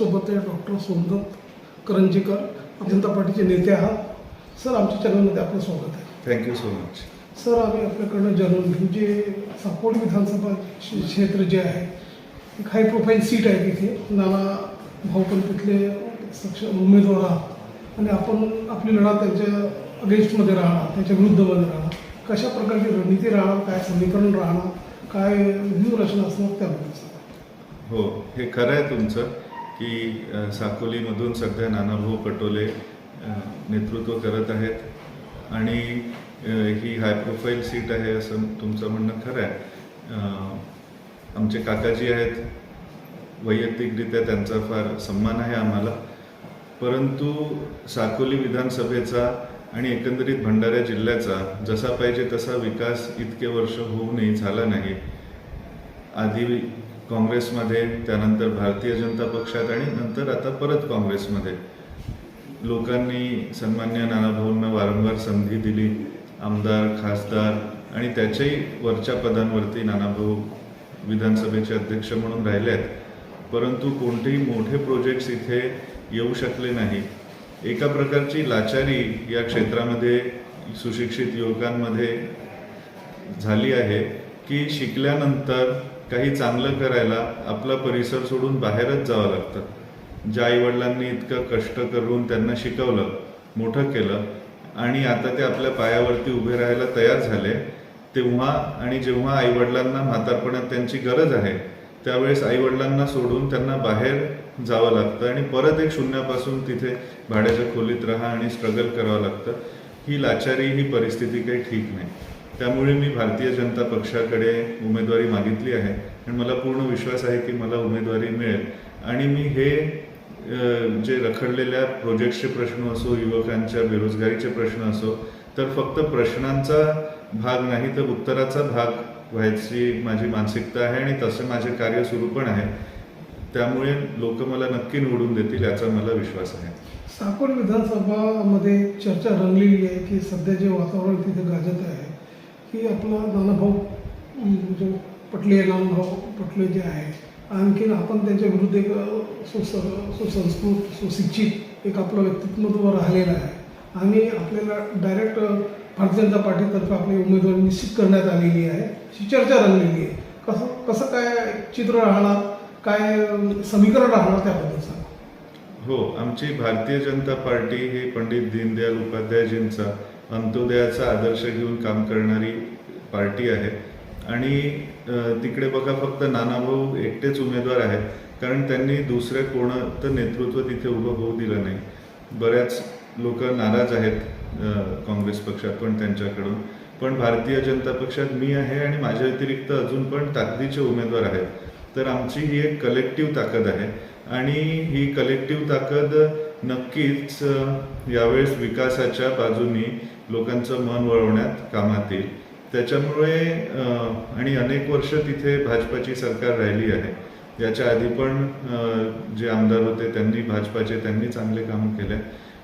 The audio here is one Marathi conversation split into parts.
आपल्यासोबत आहे डॉक्टर सोमदत्त करंजीकर जनता पार्टीचे नेते आहात. सर आमच्या चॅनलमध्ये आपलं स्वागत आहे. थँक्यू सो मच सर आम्ही आपल्याकडनं जाणून घेऊ जे साकोली विधानसभा क्षे- क्षेत्र जे आहे एक हाय प्रोफाईल सीट आहे तिथे. नाना भाऊ पण तिथले सक्षम उमेदवार आहात. आणि आपण आपली लढा त्यांच्या अगेन्स्टमध्ये राहणार त्यांच्या विरुद्धमध्ये राहणार. कशा प्रकारची रणनीती राहणार काय समीकरण राहणार काय व्यूहरचना असणार त्याबद्दल हो हे खरं आहे तुमचं. की साकोलीमधून सध्या नानाभाऊ पटोले नेतृत्व करत आहेत. आणि ही हाय प्रोफाईल सीट आहे असं तुमचं म्हणणं खरं आहे. आमचे काकाजी आहेत. वैयक्तिकरित्या त्यांचा फार सन्मान आहे आम्हाला. परंतु साकोली विधानसभेचा आणि एकंदरीत भंडारा जिल्ह्याचा जसा पाहिजे तसा विकास इतके वर्ष होऊनही झाला नाही. आधी काँग्रेसमध्ये त्यानंतर भारतीय जनता पक्षात आणि नंतर आता परत काँग्रेसमध्ये. लोकांनी सन्मान्य नानाभाऊंना वारंवार संधी दिली आमदार खासदार आणि त्याच्याही वरच्या पदांवरती नानाभाऊ विधानसभेचे अध्यक्ष म्हणून राहिले आहेत परंतु कोणतेही मोठे प्रोजेक्ट्स इथे येऊ शकले नाही. एका प्रकारची लाचारी या क्षेत्रामध्ये सुशिक्षित युवकांमध्ये झाली आहे की शिकल्यानंतर काही चांगलं करायला आपला परिसर सोडून बाहेरच जावं लागतं. ज्या आईवडिलांनी इतकं कष्ट करून त्यांना शिकवलं मोठं केलं आणि आता ते आपल्या पायावरती उभे राहायला तयार झाले तेव्हा आणि जेव्हा आईवडिलांना म्हातारपणात त्यांची गरज आहे त्यावेळेस आईवडिलांना सोडून त्यांना बाहेर जावं लागतं आणि परत एक शून्यापासून तिथे भाड्याच्या खोलीत राहा आणि स्ट्रगल करावं लागतं. ही लाचारी ही परिस्थिती काही ठीक नाही. त्यामुळे मी भारतीय जनता पक्षाकडे उमेदवारी मागितली आहे. आणि मला पूर्ण विश्वास आहे की मला उमेदवारी मिळेल. आणि मी हे जे रखडलेल्या प्रोजेक्टचे प्रश्न असो युवकांच्या बेरोजगारीचे प्रश्न असो तर फक्त प्रश्नांचा भाग नाही तर उत्तराचा भाग व्हायची माझी मानसिकता आहे आणि तसं माझे कार्य सुरू पण आहे. त्यामुळे लोक मला नक्की निवडून देतील याचा मला विश्वास आहे. साकोड विधानसभामध्ये चर्चा रंगलेली आहे की सध्या जे वातावरण तिथे गाजत आहे की आपला नानाभाऊ अं, जो पटले नानाभाऊ पटले जे आहे आणखीन आपण त्यांच्या विरुद्ध एक सुस सुसंस्कृत सुशिक्षित एक आपलं व्यक्तित्व राहिलेलं आहे. आणि आपल्याला डायरेक्ट भारतीय जनता पार्टीतर्फे आपली उमेदवारी निश्चित करण्यात आलेली आहे. अशी चर्चा रंगलेली आहे. कसं कसं काय चित्र राहणार? काय समीकरण राहणार त्याबद्दल सांगा. हो आमची भारतीय जनता पार्टी ही पंडित दीनदयाल उपाध्यायजींचा अंत्योदयाचा आदर्श घेऊन काम करणारी पार्टी आहे. आणि तिकडे बघा फक्त नानाभाऊ एकटेच उमेदवार आहेत. कारण त्यांनी दुसरं कोणतं नेतृत्व तिथे उभं होऊ दिलं नाही. बऱ्याच लोक नाराज आहेत काँग्रेस पक्षात पण त्यांच्याकडून. पण भारतीय जनता पक्षात मी आहे आणि माझ्या व्यतिरिक्त अजून पण ताकदीचे उमेदवार आहेत. तर आमची ही एक कलेक्टिव्ह ताकद आहे. आणि ही कलेक्टिव्ह ताकद नक्कीच यावेळेस विकासाच्या बाजूनी लोकांचं मन वळवण्यात कामात येईल. त्याच्यामुळे आणि अनेक वर्ष तिथे भाजपाची सरकार राहिली आहे. याच्या आधी पण जे आमदार होते त्यांनी भाजपाचे त्यांनी चांगले काम केले.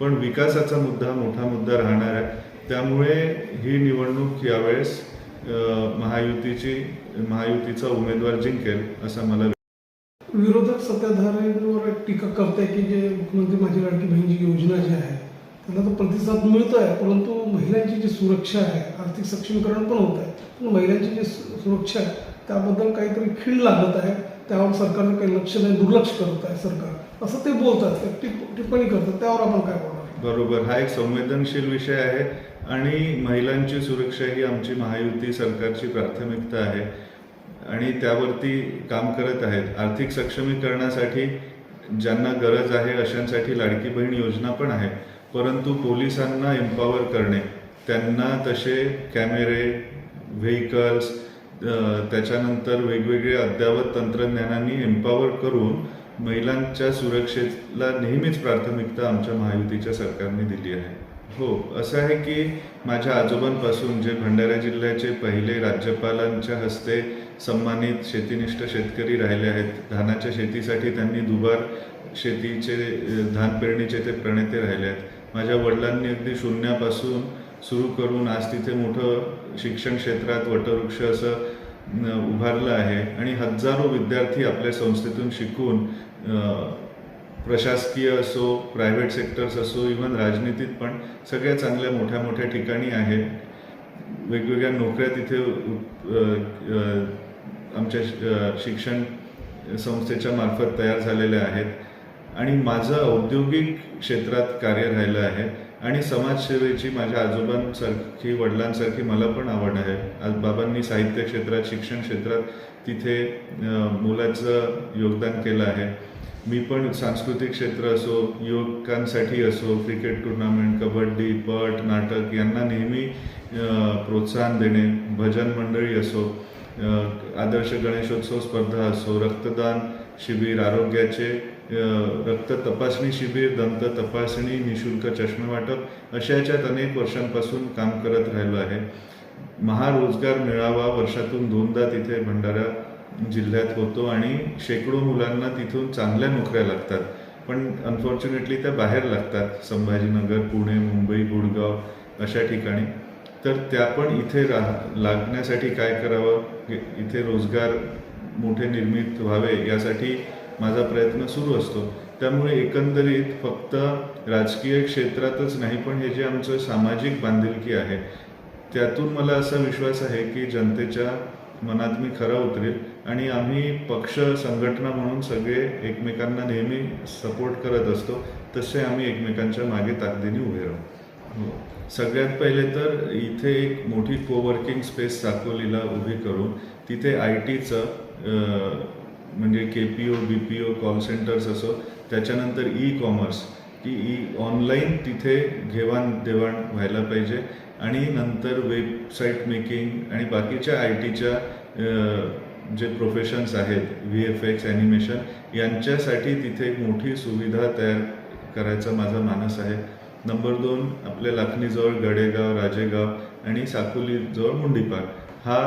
पण विकासाचा मुद्दा मोठा मुद्दा राहणार आहे. त्यामुळे ही निवडणूक यावेळेस महायुतीची महायुतीचा उमेदवार जिंकेल असं मला विरोधक सत्ताधाऱ्यांवर एक टीका आहे की जे मुख्यमंत्री माझी लाडकी बहीण जी योजना जी आहे त्याला तर प्रतिसाद मिळतो आहे परंतु महिलांची जी सुरक्षा आहे आर्थिक सक्षमीकरण पण होत आहे. पण महिलांची जी सुरक्षा आहे त्याबद्दल काहीतरी खीळ लागत आहे. त्यावर सरकारने काही लक्ष नाही दुर्लक्ष करत आहे सरकार. असं ते बोलतात ते टिप्पणी करतात. त्यावर आपण काय बोलणार? बरोबर. हा एक संवेदनशील विषय आहे आणि महिलांची सुरक्षा ही आमची महायुती सरकारची प्राथमिकता आहे. आणि त्यावरती काम करत आहेत. आर्थिक सक्षमीकरणासाठी ज्यांना गरज आहे अशांसाठी लाडकी बहीण योजना पण आहे. परंतु पोलिसांना एम्पॉवर करणे त्यांना तसे कॅमेरे व्हेकल्स त्याच्यानंतर वेगवेगळे अद्ययावत तंत्रज्ञानांनी एम्पॉवर करून महिलांच्या सुरक्षेला नेहमीच प्राथमिकता आमच्या महायुतीच्या सरकारने दिली आहे. हो असं आहे की माझ्या आजोबांपासून जे भंडारा जिल्ह्याचे पहिले राज्यपालांच्या हस्ते सन्मानित शेतीनिष्ठ शेतकरी राहिले आहेत धानाच्या शेतीसाठी त्यांनी दुबार शेतीचे धान पेरणीचे ते प्रणेते राहिले आहेत. माझ्या वडिलांनी अगदी शून्यापासून सुरू करून आज तिथे मोठं शिक्षण क्षेत्रात वटवृक्ष असं उभारलं आहे. आणि हजारो विद्यार्थी आपल्या संस्थेतून शिकून प्रशासकीय असो प्रायव्हेट सेक्टर्स असो इवन राजनीतीत पण सगळ्या चांगल्या मोठ्या मोठ्या ठिकाणी आहेत. वेगवेगळ्या नोकऱ्या तिथे आमच्या शिक्षण संस्थेच्या मार्फत तयार झालेल्या आहेत. आणि माझं औद्योगिक क्षेत्रात कार्य राहिलं आहे आणि समाजसेवेची माझ्या आजोबांसारखी वडिलांसारखी मला पण आवड आहे. आज बाबांनी साहित्य क्षेत्रात शिक्षण क्षेत्रात तिथे मोलाचं योगदान केलं आहे. मी पण सांस्कृतिक क्षेत्र असो युवकांसाठी असो क्रिकेट टुर्नामेंट कबड्डी पट नाटक यांना नेहमी प्रोत्साहन देणे भजन मंडळी असो आदर्श गणेशोत्सव स्पर्धा असो रक्तदान शिबिर आरोग्याचे रक्त तपासणी शिबिर दंत तपासणी निशुल्क चष्मे वाटप अशा याच्यात अनेक वर्षांपासून काम करत राहिलो आहे. महारोजगार मेळावा वर्षातून दोनदा तिथे भंडारा जिल्ह्यात होतो आणि शेकडो मुलांना तिथून चांगल्या नोकऱ्या लागतात. पण अनफॉर्च्युनेटली त्या बाहेर लागतात. संभाजीनगर पुणे मुंबई गुडगाव अशा ठिकाणी. तर त्या पण इथे राह लागण्यासाठी काय करावं? इथे रोजगार मोठे निर्मित व्हावे यासाठी माझा प्रयत्न सुरू असतो. त्यामुळे एकंदरीत फक्त राजकीय क्षेत्रातच नाही पण हे जे आमचं सामाजिक बांधिलकी आहे त्यातून मला असा विश्वास आहे की जनतेच्या मनात मी खरा उतरेल. आणि आम्ही पक्ष संघटना म्हणून सगळे एकमेकांना नेहमी सपोर्ट करत असतो. तसे आम्ही एकमेकांच्या मागे ताकदीने उभे राहू. हो. सगळ्यात पहिले तर इथे एक मोठी कोवर्किंग स्पेस साकोलीला उभी करून तिथे आय टीचं म्हणजे K P O B P O call centres असो त्याच्यानंतर ई कॉमर्स की ई ऑनलाईन तिथे घेवाण देवाण व्हायला पाहिजे. आणि नंतर वेबसाईट मेकिंग आणि बाकीच्या आय टीच्या जे प्रोफेशन्स आहेत व्ही एफ एक्स ॲनिमेशन यांच्यासाठी तिथे एक मोठी सुविधा तयार करायचा माझा मानस आहे. नंबर दोन आपल्या लाखणीजवळ गडेगाव राजेगाव आणि साकोलीजवळ मुंडीपार हा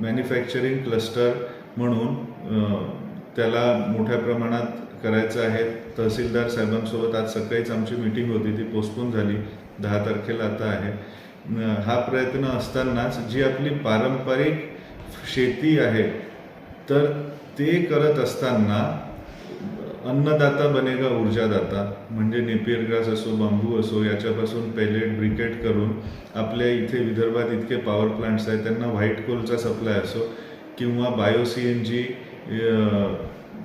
मॅन्युफॅक्चरिंग क्लस्टर म्हणून त्याला मोठ्या प्रमाणात करायचं आहे. तहसीलदार साहेबांसोबत आज सकाळीच आमची मीटिंग होती ती पोस्टपोन झाली. दहा तारखेला आता आहे. हा प्रयत्न असतानाच जी आपली पारंपरिक शेती आहे तर ते करत असताना अन्नदाता बनेगा ऊर्जादाता. म्हणजे नेपियर ग्रास असो बांबू असो याच्यापासून पेलेट ब्रिकेट करून आपल्या इथे विदर्भात इतके पॉवर प्लांट्स आहेत त्यांना व्हाईट कोलचा सप्लाय असो किंवा बायो सी एन जी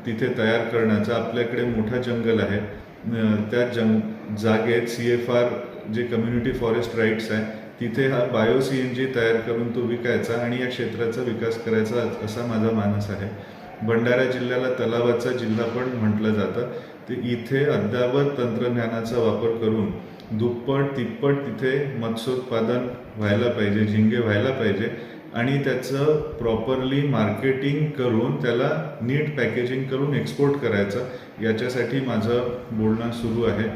तिथे तयार करण्याचा आपल्याकडे मोठा जंगल आहे. त्या जंग जागेत सी एफ आर जे कम्युनिटी फॉरेस्ट राईट्स आहे तिथे हा बायो सी एन जी तयार करून तो विकायचा आणि या क्षेत्राचा विकास करायचा असा माझा मानस आहे. भंडारा जिल्ह्याला तलावाचा जिल्हा पण म्हटलं जातं. ते इथे अद्यावत तंत्रज्ञानाचा वापर करून दुप्पट तिप्पट तिथे मत्स्योत्पादन व्हायला पाहिजे झिंगे व्हायला पाहिजे आणि त्याचं प्रॉपरली मार्केटिंग करून त्याला नीट पॅकेजिंग करून एक्सपोर्ट करायचं याच्यासाठी माझं बोलणं सुरू आहे.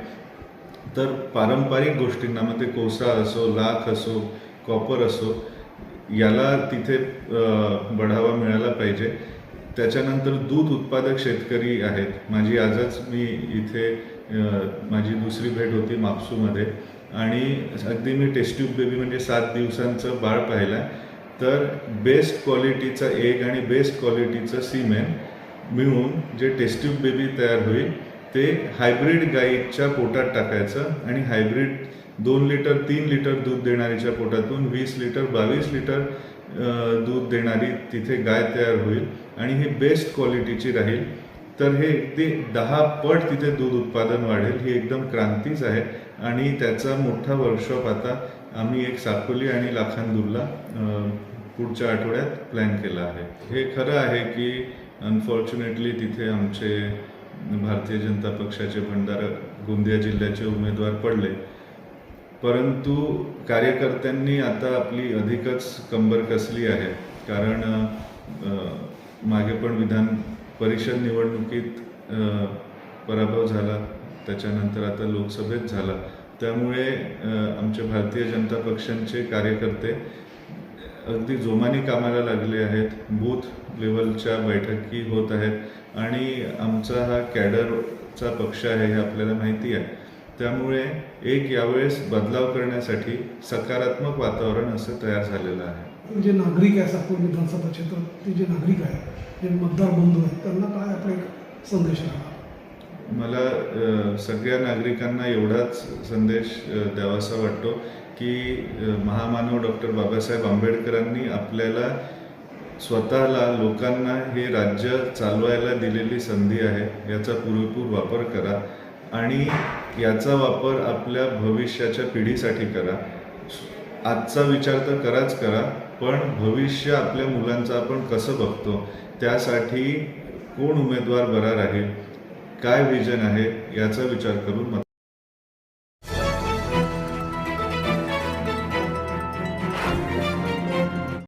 तर पारंपरिक गोष्टींना मग ते कोसा असो लाख असो कॉपर असो याला तिथे बढावा मिळाला पाहिजे. त्याच्यानंतर दूध उत्पादक शेतकरी आहेत. माझी आजच मी इथे माझी दुसरी भेट होती मापसूमध्ये. आणि अगदी मी टेस्ट्यूब बेबी म्हणजे सात दिवसांचं बाळ पाहिलं. तर बेस्ट क्वालिटीचा एग आणि बेस्ट क्वालिटीचं सीमेन मिळून जे टेस्ट्यूब बेबी तयार होईल ते हायब्रिड गाईच्या पोटात टाकायचं आणि हायब्रिड दोन लिटर तीन लिटर दूध देणारीच्या पोटातून वीस लिटर बावीस लिटर दूध देणारी तिथे गाय तयार होईल आणि ही बेस्ट क्वालिटीची राहील. तर हे ते दहा पट तिथे दूध उत्पादन वाढेल. ही एकदम क्रांतीच आहे आणि त्याचा मोठा वर्कशॉप आता आम्ही एक साकोली आणि लाखांदूरला पुढच्या आठवड्यात प्लॅन केला आहे. हे खरं आहे की अनफॉर्च्युनेटली तिथे आमचे भारतीय जनता पक्षाचे भंडारा गोंदिया जिल्ह्याचे उमेदवार पडले. परंतु कार्यकर्त्यांनी आता आपली अधिकच कंबर कसली आहे? कारण मागे पण विधान परिषद निवडणुकीत पराभव झाला त्याच्यानंतर आता लोकसभेत झाला. त्यामुळे आमचे भारतीय जनता पक्षांचे कार्यकर्ते अगदी जोमाने कामाला लागले आहेत. बूथ लेवलच्या बैठकी होत आहेत. आणि आमचा हा कॅडरचा पक्ष आहे हे आपल्याला माहिती आहे. त्यामुळे एक यावेळेस बदलाव करण्यासाठी सकारात्मक वातावरण असं तयार झालेलं आहे. जे नागरिक आहे सातपूर विधानसभा क्षेत्रात ते जे नागरिक आहे जे मतदार बंधू आहेत त्यांना काय आपला एक संदेश राहणार? मला सगळ्या नागरिकांना एवढाच संदेश द्यावासा वाटतो की महामानव डॉक्टर बाबासाहेब आंबेडकरांनी आपल्याला स्वतःला लोकांना हे राज्य चालवायला दिलेली संधी आहे याचा पुरेपूर वापर करा आणि याचा वापर आपल्या भविष्याच्या पिढीसाठी करा. आजचा विचार तर कराच करा पण भविष्य आपल्या मुलांचं आपण कसं बघतो त्यासाठी कोण उमेदवार बरा राहील? काय विजन आहे याचा विचार करून मत